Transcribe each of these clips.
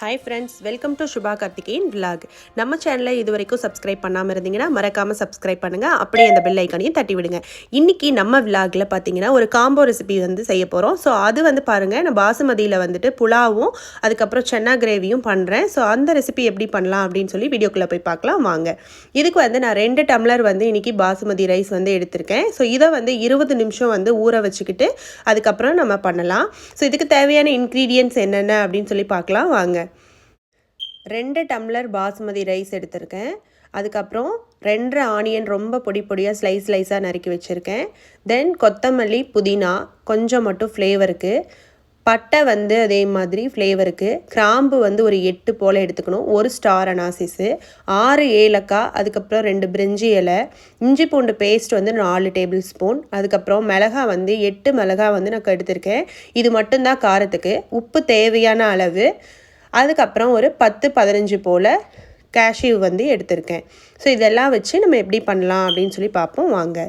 Hi friends welcome to Subha Karthikeyan vlog நம்ம சேனலை இது வரைக்கும் சப்ஸ்கிரைப் பண்ணாமல் இருந்தீங்கன்னா மறக்காமல் சப்ஸ்கிரைப் பண்ணுங்கள் அப்படியே அந்த பெல் ஐக்கானையும் தட்டி விடுங்க. இன்றைக்கி நம்ம விலாகில் பார்த்தீங்கன்னா ஒரு காம்போ ரெசிபி வந்து செய்ய போகிறோம் ஸோ அது வந்து பாருங்கள் நான் பாசுமதியில் வந்துட்டு புலாவும் அதுக்கப்புறம் சென்னா கிரேவியும் பண்ணுறேன் ஸோ அந்த ரெசிபி எப்படி பண்ணலாம் அப்படின்னு சொல்லி வீடியோக்குள்ளே போய் பார்க்கலாம். வாங்க. இதுக்கு வந்து நான் ரெண்டு டம்ளர் வந்து இன்றைக்கி பாசுமதி ரைஸ் வந்து எடுத்திருக்கேன். ஸோ இதை வந்து இருபது நிமிஷம் வந்து ஊற வச்சுக்கிட்டு அதுக்கப்புறம் நம்ம பண்ணலாம். ஸோ இதுக்கு தேவையான இன்க்ரீடியன்ஸ் என்னென்ன அப்படின்னு சொல்லி பார்க்கலாம். வாங்க. ரெண்டு டம்ளர் பாஸ்மதி ரைஸ் எடுத்திருக்கேன். அதுக்கப்புறம் ரெண்டரை ஆனியன் ரொம்ப பொடி பொடியாக ஸ்லைஸ் ஸ்லைஸாக நறுக்கி வச்சுருக்கேன். தென் கொத்தமல்லி புதினா கொஞ்சம் மட்டும் ஃப்ளேவருக்கு பட்டை வந்து அதே மாதிரி ஃப்ளேவருக்கு கிராம்பு வந்து ஒரு எட்டு போல் எடுத்துக்கணும். ஒரு ஸ்டார் அனாசிஸு ஆறு ஏலக்காய் அதுக்கப்புறம் ரெண்டு பிரிஞ்சி இலை. இஞ்சி பூண்டு பேஸ்ட் வந்து நாலு டேபிள் ஸ்பூன் அதுக்கப்புறம் மிளகா வந்து எட்டு மிளகா வந்து நான் எடுத்திருக்கேன். இது மட்டும்தான் காரத்துக்கு. உப்பு தேவையான அளவு. அதுக்கப்புறம் ஒரு பத்து பதினஞ்சு போல் கேஷ்யூ வந்து எடுத்திருக்கேன். ஸோ இதெல்லாம் வச்சு நம்ம எப்படி பண்ணலாம் அப்படின்னு சொல்லி பார்ப்போம். வாங்க.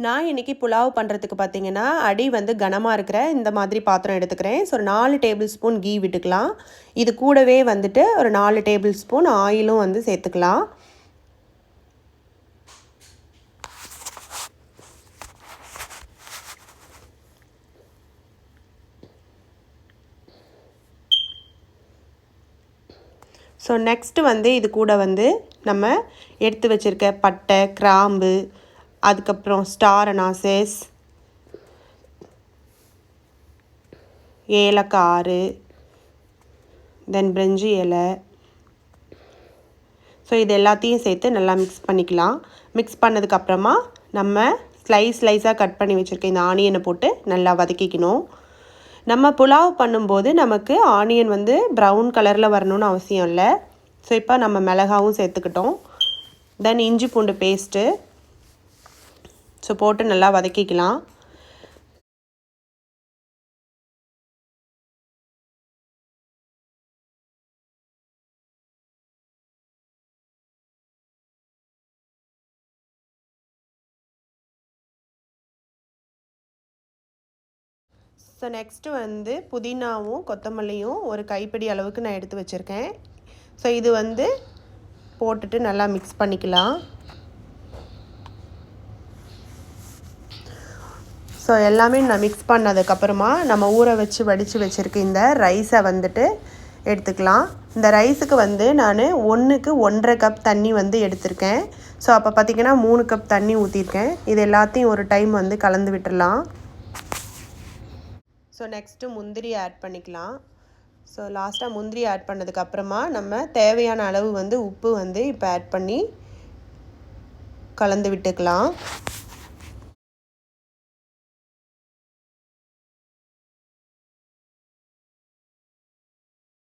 நான் இன்றைக்கி புலாவ் பண்ணுறதுக்கு பார்த்தீங்கன்னா அடி வந்து கனமாக இருக்கிற இந்த மாதிரி பாத்திரம் எடுத்துக்கிறேன். ஸோ ஒரு நாலு டேபிள் ஸ்பூன் கீ விட்டுக்கலாம். இது கூடவே வந்துட்டு ஒரு நாலு டேபிள் ஸ்பூன் ஆயிலும் வந்து சேர்த்துக்கலாம். ஸோ நெக்ஸ்ட்டு வந்து இது கூட வந்து நம்ம எடுத்து வச்சுருக்க பட்டை கிராம்பு அதுக்கப்புறம் ஸ்டார் அனாசஸ் ஏலக்காறு தென் பிரெஞ்சு இலை. ஸோ இது எல்லாத்தையும் சேர்த்து நல்லா மிக்ஸ் பண்ணிக்கலாம். மிக்ஸ் பண்ணதுக்கப்புறமா நம்ம ஸ்லைஸ் ஸ்லைஸாக கட் பண்ணி வச்சுருக்க இந்த ஆனியனை போட்டு நல்லா வதக்கிக்கணும். நம்ம புலாவ் பண்ணும்போது நமக்கு ஆனியன் வந்து ப்ரௌன் கலரில் வரணும்னு அவசியம் இல்லை. ஸோ இப்போ நம்ம மிளகாவும் சேர்த்துக்கிட்டோம். தென் இஞ்சி பூண்டு பேஸ்ட்டு ஸோ போட்டு நல்லா வதக்கிக்கலாம். ஸோ நெக்ஸ்ட்டு வந்து புதினாவும் கொத்தமல்லியும் ஒரு கைப்பிடி அளவுக்கு நான் எடுத்து வச்சுருக்கேன். ஸோ இது வந்து போட்டுட்டு நல்லா மிக்ஸ் பண்ணிக்கலாம். ஸோ எல்லாமே நான் மிக்ஸ் பண்ணதுக்கப்புறமா நம்ம ஊற வச்சு வடித்து வச்சுருக்க இந்த ரைஸை வந்துட்டு எடுத்துக்கலாம். இந்த ரைஸுக்கு வந்து நான் ஒன்றுக்கு ஒன்றரை கப் தண்ணி வந்து எடுத்திருக்கேன். ஸோ அப்போ பார்த்திங்கன்னா மூணு கப் தண்ணி ஊற்றிருக்கேன் இது எல்லாத்தையும் ஒரு டைம் வந்து கலந்து விட்டுடலாம் ஸோ நெக்ஸ்ட்டு முந்திரி ஆட் பண்ணிக்கலாம். ஸோ லாஸ்ட்டாக முந்திரி ஆட் பண்ணதுக்கப்புறமா நம்ம தேவையான அளவு வந்து உப்பு வந்து இப்போ ஆட் பண்ணி கலந்து விட்டுக்கலாம்.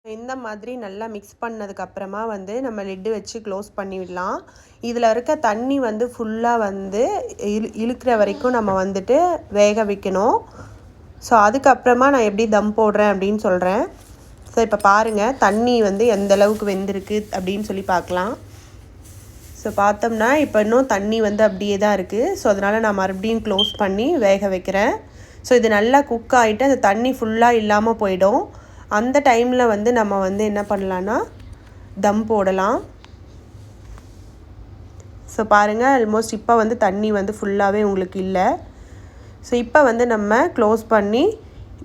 இந்த மாதிரி நல்லா மிக்ஸ் பண்ணதுக்கப்புறமா வந்து நம்ம லிட்டு வச்சு க்ளோஸ் பண்ணிவிடலாம் இதில் இருக்க தண்ணி வந்து ஃபுல்லாக வந்து இழு இழுக்கிற வரைக்கும் நம்ம வந்துட்டு வேக வைக்கணும். ஸோ அதுக்கப்புறமா நான் எப்படி தம் போடுறேன் அப்படின்னு சொல்கிறேன் ஸோ இப்போ பாருங்கள் தண்ணி வந்து எந்த அளவுக்கு வெந்திருக்கு அப்படின்னு சொல்லி பார்க்கலாம். ஸோ பார்த்தோம்னா இப்போ இன்னும் தண்ணி வந்து அப்படியே தான் இருக்குது ஸோ அதனால் நான் மறுபடியும் க்ளோஸ் பண்ணி வேக வைக்கிறேன். ஸோ இது நல்லா குக் ஆகிட்டு அந்த தண்ணி ஃபுல்லாக இல்லாமல் போயிடும். அந்த டைமில் வந்து நம்ம வந்து என்ன பண்ணலான்னா தம் போடலாம். ஸோ பாருங்கள் ஆல்மோஸ்ட் இப்போ வந்து தண்ணி வந்து ஃபுல்லாகவே உங்களுக்கு இல்லை. ஸோ இப்போ வந்து நம்ம க்ளோஸ் பண்ணி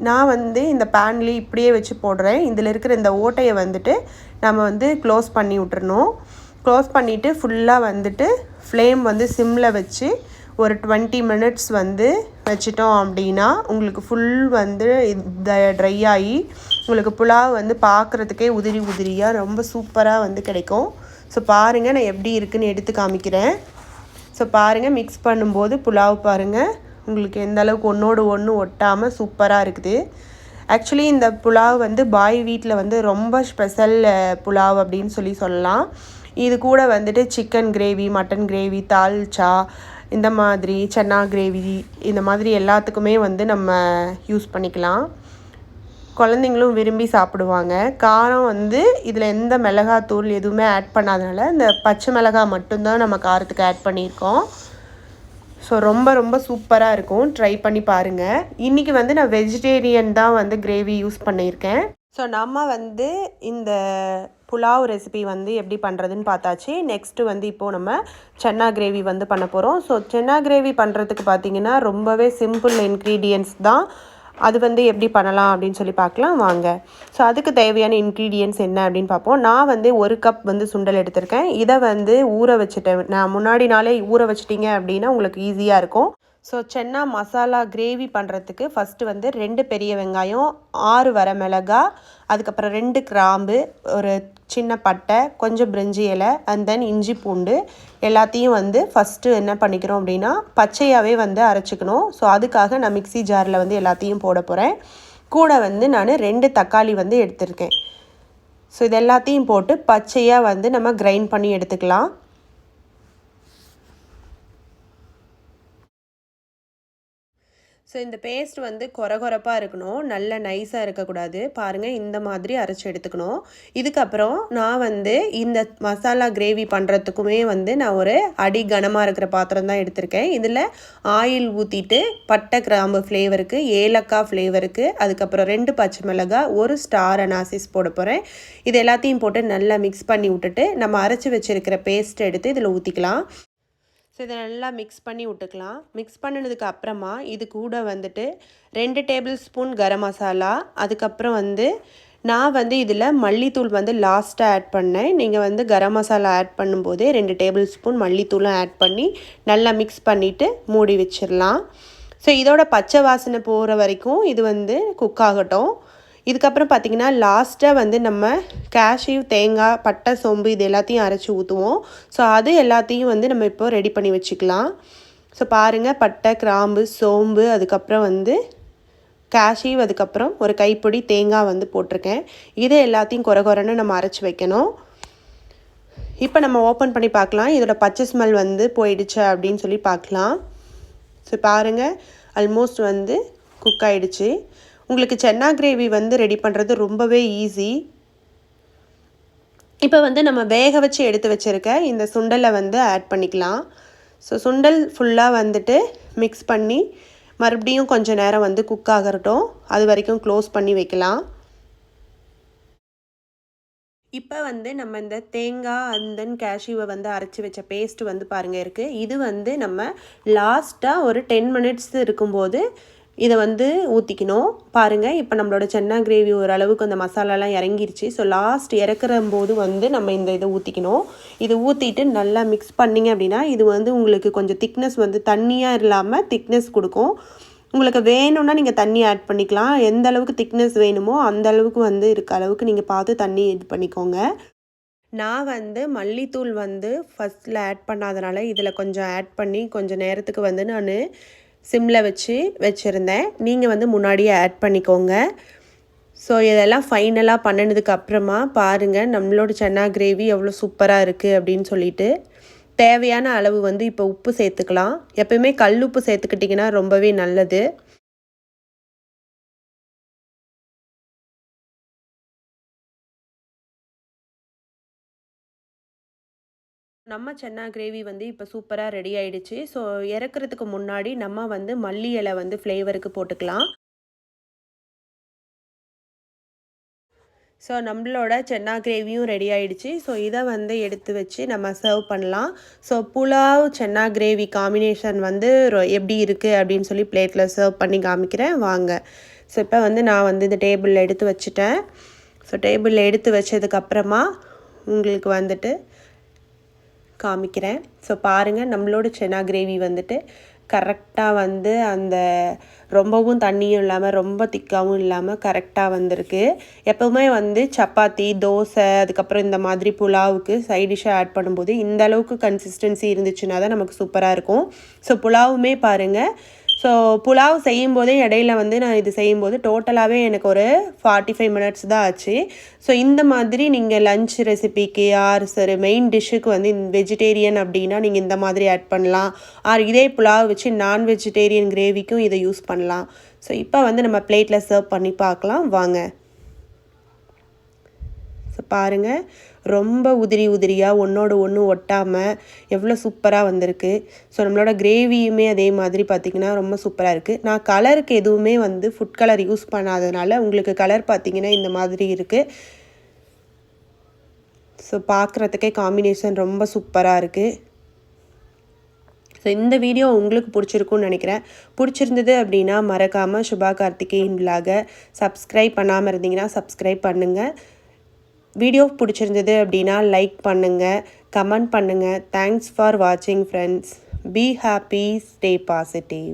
நான் வந்து இந்த பேன்லேயே இப்படியே வச்சு போடுறேன். இதில் இருக்கிற இந்த ஓட்டையை வந்துட்டு நம்ம வந்து க்ளோஸ் பண்ணி விட்டுறணும். க்ளோஸ் பண்ணிவிட்டு ஃபுல்லாக வந்துட்டு ஃப்ளேம் வந்து சிம்மில் வச்சு ஒரு டுவெண்ட்டி மினிட்ஸ் வந்து வச்சிட்டோம் அப்படின்னா உங்களுக்கு ஃபுல் வந்து இந்த ட்ரை ஆகி உங்களுக்கு புலாவ் வந்து பார்க்குறதுக்கே உதிரி உதிரியாக ரொம்ப சூப்பராக வந்து கிடைக்கும். ஸோ பாருங்கள் நான் எப்படி இருக்குதுன்னு எடுத்து காமிக்கிறேன். ஸோ பாருங்கள் மிக்ஸ் பண்ணும்போது புலாவ் பாருங்கள் உங்களுக்கு எந்த அளவுக்கு ஒன்றோடு ஒன்று ஒட்டாமல் சூப்பராக இருக்குது. ஆக்சுவலி இந்த புலாவ் வந்து பாய் வீட்டில் வந்து ரொம்ப ஸ்பெஷல் புலாவ் அப்படின்னு சொல்லி சொல்லலாம். இது கூட வந்துட்டு chicken gravy mutton gravy dalcha இந்த மாதிரி சென்னா கிரேவி இந்த மாதிரி எல்லாத்துக்குமே வந்து நம்ம யூஸ் பண்ணிக்கலாம். குழந்தைங்களும் விரும்பி சாப்பிடுவாங்க. காரம் வந்து இதில் எந்த மிளகாத்தூள் எதுவுமே ஆட் பண்ணாதனால இந்த பச்சை மிளகா மட்டும்தான் நம்ம காரத்துக்கு ஆட் பண்ணியிருக்கோம். ஸோ ரொம்ப ரொம்ப சூப்பராக இருக்கும். ட்ரை பண்ணி பாருங்கள் இன்றைக்கி வந்து நான் வெஜிடேரியன் தான் வந்து கிரேவி யூஸ் பண்ணியிருக்கேன். ஸோ நம்ம வந்து இந்த புலாவ் ரெசிபி வந்து எப்படி பண்ணுறதுன்னு பார்த்தாச்சு. நெக்ஸ்ட்டு வந்து இப்போது நம்ம சென்னா கிரேவி வந்து பண்ண போகிறோம் ஸோ சென்னா கிரேவி பண்ணுறதுக்கு பார்த்தீங்கன்னா ரொம்பவே சிம்பிள் இன்க்ரீடியன்ஸ் தான். அது வந்து எப்படி பண்ணலாம் அப்படின்னு சொல்லி பார்க்கலாம் வாங்க. ஸோ அதுக்கு தேவையான இன்க்ரீடியன்ஸ் என்ன அப்படின்னு பார்ப்போம். நான் வந்து ஒரு கப் வந்து சுண்டல் எடுத்திருக்கேன். இதை வந்து ஊற வச்சுட்டேன் நான் முன்னாடி நாளே ஊற வச்சிட்டிங்க அப்படின்னா உங்களுக்கு ஈஸியாக இருக்கும். ஸோ சென்னா மசாலா கிரேவி பண்ணுறதுக்கு ஃபஸ்ட்டு வந்து ரெண்டு பெரிய வெங்காயம் ஆறு வரமிளகா அதுக்கப்புறம் ரெண்டு கிராம்பு ஒரு சின்ன பட்டை கொஞ்சம் பிரிஞ்சி இலை அண்ட் தென் இஞ்சி பூண்டு எல்லாத்தையும் வந்து ஃபஸ்ட்டு என்ன பண்ணிக்கிறோம் அப்படின்னா பச்சையாகவே வந்து அரைச்சிக்கணும். ஸோ அதுக்காக நான் மிக்சி ஜாரில் வந்து எல்லாத்தையும் போட போகிறேன் கூட வந்து நான் ரெண்டு தக்காளி வந்து எடுத்திருக்கேன். ஸோ இது எல்லாத்தையும் போட்டு பச்சையாக வந்து நம்ம கிரைண்ட் பண்ணி எடுத்துக்கலாம். ஸோ இந்த பேஸ்ட் வந்து கொரகொரப்பாக இருக்கணும். நல்ல நைஸாக இருக்கக்கூடாது. பாருங்கள் இந்த மாதிரி அரைச்சி எடுத்துக்கணும். இதுக்கப்புறம் நான் வந்து இந்த மசாலா கிரேவி பண்ணுறதுக்குமே வந்து நான் ஒரு அடி கனமாக இருக்கிற பாத்திரம் தான் எடுத்திருக்கேன். இதில் ஆயில் ஊற்றிட்டு பட்டை கிராம்பு ஃப்ளேவருக்கு ஏலக்காய் ஃப்ளேவருக்கு அதுக்கப்புறம் ரெண்டு பச்சை மிளகாய் ஒரு ஸ்டார் அனாசிஸ் போட போகிறேன் இது எல்லாத்தையும் போட்டு நல்லா மிக்ஸ் பண்ணி விட்டுட்டு நம்ம அரைச்சி வச்சுருக்கிற பேஸ்ட் எடுத்து இதில் ஊற்றிக்கலாம் ஸோ இதை நல்லா மிக்ஸ் பண்ணி விட்டுக்கலாம். மிக்ஸ் பண்ணினதுக்கு அப்புறமா இது கூட வந்துட்டு ரெண்டு டேபிள் ஸ்பூன் கரம் மசாலா அதுக்கப்புறம் வந்து நான் வந்து இதில் மல்லித்தூள் வந்து லாஸ்ட்டாக ஆட் பண்ணேன். நீங்கள் வந்து கரம் மசாலா ஆட் பண்ணும்போதே ரெண்டு டேபிள் ஸ்பூன் மல்லித்தூளும் ஆட் பண்ணி நல்லா மிக்ஸ் பண்ணிவிட்டு மூடி வச்சிடலாம். ஸோ இதோட பச்சை வாசனை போகிற வரைக்கும் இது வந்து குக் ஆகட்டும். இதுக்கப்புறம் பார்த்திங்கன்னா லாஸ்ட்டாக வந்து நம்ம கேஷ்யூ தேங்காய் பட்டை சோம்பு இது எல்லாத்தையும் அரைச்சி ஊற்றுவோம் ஸோ அது எல்லாத்தையும் வந்து நம்ம இப்போ ரெடி பண்ணி வச்சுக்கலாம். ஸோ பாருங்கள் பட்டை கிராம்பு சோம்பு அதுக்கப்புறம் வந்து கேஷ்யூ அதுக்கப்புறம் ஒரு கைப்பொடி தேங்காய் வந்து போட்டிருக்கேன். இதை எல்லாத்தையும் குறை குறைன்னு நம்ம அரைச்சி வைக்கணும். இப்போ நம்ம ஓப்பன் பண்ணி பார்க்கலாம். இதோட பச்சை ஸ்மெல் வந்து போயிடுச்சு அப்படின்னு சொல்லி பார்க்கலாம். ஸோ பாருங்கள் ஆல்மோஸ்ட் வந்து குக் ஆகிடுச்சு உங்களுக்கு சென்னா கிரேவி வந்து ரெடி பண்ணுறது ரொம்பவே ஈஸி இப்போ வந்து நம்ம வேக வச்சு எடுத்து வச்சுருக்க இந்த சுண்டலை வந்து ஆட் பண்ணிக்கலாம். ஸோ சுண்டல் ஃபுல்லாக வந்துட்டு மிக்ஸ் பண்ணி மறுபடியும் கொஞ்சம் நேரம் வந்து குக் ஆகட்டும். அது வரைக்கும் க்ளோஸ் பண்ணி வைக்கலாம். இப்போ வந்து நம்ம இந்த தேங்காய் அந்தன் கேஷ்யூவை வந்து அரைச்சி வச்ச பேஸ்ட் வந்து பாருங்கள் இருக்குது இது வந்து நம்ம லாஸ்ட்டாக ஒரு டென் மினிட்ஸ் இருக்கும்போது இதை வந்து ஊற்றிக்கணும் பாருங்கள் இப்போ நம்மளோட சென்னா கிரேவி ஓரளவுக்கு அந்த மசாலாலாம் இறங்கிருச்சு. ஸோ லாஸ்ட் இறக்குற போது வந்து நம்ம இந்த இதை ஊற்றிக்கணும் இது ஊற்றிட்டு நல்லா மிக்ஸ் பண்ணிங்க அப்படின்னா இது வந்து உங்களுக்கு கொஞ்சம் திக்னஸ் வந்து தண்ணியாக இல்லாமல் திக்னஸ் கொடுக்கும். உங்களுக்கு வேணும்னா நீங்கள் தண்ணி ஆட் பண்ணிக்கலாம். எந்த அளவுக்கு திக்னஸ் வேணுமோ அந்த அளவுக்கு வந்து இருக்க அளவுக்கு நீங்கள் பார்த்து தண்ணி இது பண்ணிக்கோங்க. நான் வந்து மல்லித்தூள் வந்து ஃபஸ்ட்டில் ஆட் பண்ணாதனால இதில் கொஞ்சம் ஆட் பண்ணி கொஞ்சம் நேரத்துக்கு வந்து நான் சிம்மில் வச்சு வச்சுருந்தேன். நீங்கள் வந்து முன்னாடியே ஆட் பண்ணிக்கோங்க. ஸோ இதெல்லாம் ஃபைனலாக பண்ணினதுக்கு அப்புறமா பாருங்கள் நம்மளோட சென்னா கிரேவி எவ்வளோ சூப்பராக இருக்குது அப்படின்னு சொல்லிட்டு. தேவையான அளவு வந்து இப்போ உப்பு சேர்த்துக்கலாம். எப்பயுமே கல் உப்பு சேர்த்துக்கிட்டிங்கன்னா ரொம்பவே நல்லது. நம்ம சென்னா கிரேவி வந்து இப்போ சூப்பராக ரெடி ஆயிடுச்சு. ஸோ இறக்குறதுக்கு முன்னாடி நம்ம வந்து மல்லி இலை வந்து ஃப்ளேவருக்கு போட்டுக்கலாம். ஸோ நம்மளோட சென்னா கிரேவியும் ரெடி ஆயிடுச்சு. ஸோ இதை வந்து எடுத்து வச்சு நம்ம சர்வ் பண்ணலாம். So pulao chana gravy combination வந்து எப்படி இருக்குது அப்படின்னு சொல்லி பிளேட்டில் சர்வ் பண்ணி காமிக்கிறேன். வாங்க. ஸோ இப்போ வந்து நான் வந்து இந்த டேபிளில் எடுத்து வச்சுட்டேன். ஸோ டேபிளில் எடுத்து வச்சதுக்கப்புறமா உங்களுக்கு வந்துட்டு காமிக்கிறேன். ஸோ பாருங்கள் நம்மளோட சென்னா கிரேவி வந்துட்டு கரெக்டாக வந்து அந்த ரொம்பவும் தண்ணியும் இல்லாமல் ரொம்ப திக்காகவும் இல்லாமல் கரெக்டாக வந்திருக்கு. எப்போவுமே வந்து சப்பாத்தி தோசை அதுக்கப்புறம் இந்த மாதிரி புலாவுக்கு சைட் டிஷ்ஷாக ஆட் பண்ணும்போது இந்த அளவுக்கு கன்சிஸ்டன்சி இருந்துச்சுன்னா தான் நமக்கு சூப்பராக இருக்கும். ஸோ புலாவுமே பாருங்கள் ஸோ புலாவ் செய்யும் போதே இடையில வந்து நான் இது செய்யும்போது டோட்டலாகவே எனக்கு ஒரு ஃபார்ட்டி ஃபைவ் மினிட்ஸ் தான் ஆச்சு. ஸோ இந்த மாதிரி நீங்கள் லஞ்ச் ரெசிபிக்கு ஆர் சரி மெயின் டிஷ்ஷுக்கு வந்து வெஜிடேரியன் அப்படின்னா நீங்கள் இந்த மாதிரி ஆட் பண்ணலாம். ஆர் இதே புலாவ் வச்சு நான் வெஜிடேரியன் கிரேவிக்கும் இதை யூஸ் பண்ணலாம். ஸோ இப்போ வந்து நம்ம பிளேட்டில் சர்வ் பண்ணி பார்க்கலாம். வாங்க. பாருங்கள் ரொம்ப உதிரி உதிரியாக ஒன்றோட ஒன்று ஒட்டாமல் எவ்வளோ சூப்பராக வந்திருக்கு. ஸோ நம்மளோட கிரேவியுமே அதே மாதிரி பார்த்திங்கன்னா ரொம்ப சூப்பராக இருக்குது நான் கலருக்கு எதுவுமே வந்து ஃபுட் கலர் யூஸ் பண்ணாததுனால உங்களுக்கு கலர் பார்த்திங்கன்னா இந்த மாதிரி இருக்குது ஸோ பார்க்குறதுக்கே காம்பினேஷன் ரொம்ப சூப்பராக இருக்குது ஸோ இந்த வீடியோ உங்களுக்கு பிடிச்சிருக்குன்னு நினைக்கிறேன். பிடிச்சிருந்தது அப்படின்னா மறக்காமல் சுபா கார்த்திகேயன் விலாக சப்ஸ்கிரைப் பண்ணாமல் இருந்தீங்கன்னா சப்ஸ்கிரைப் பண்ணுங்கள் வீடியோ பிடிச்சிருந்தது அப்படின்னா லைக் பண்ணுங்கள் கமெண்ட் பண்ணுங்கள் தேங்க்ஸ் ஃபார் வாட்சிங் friends be happy stay positive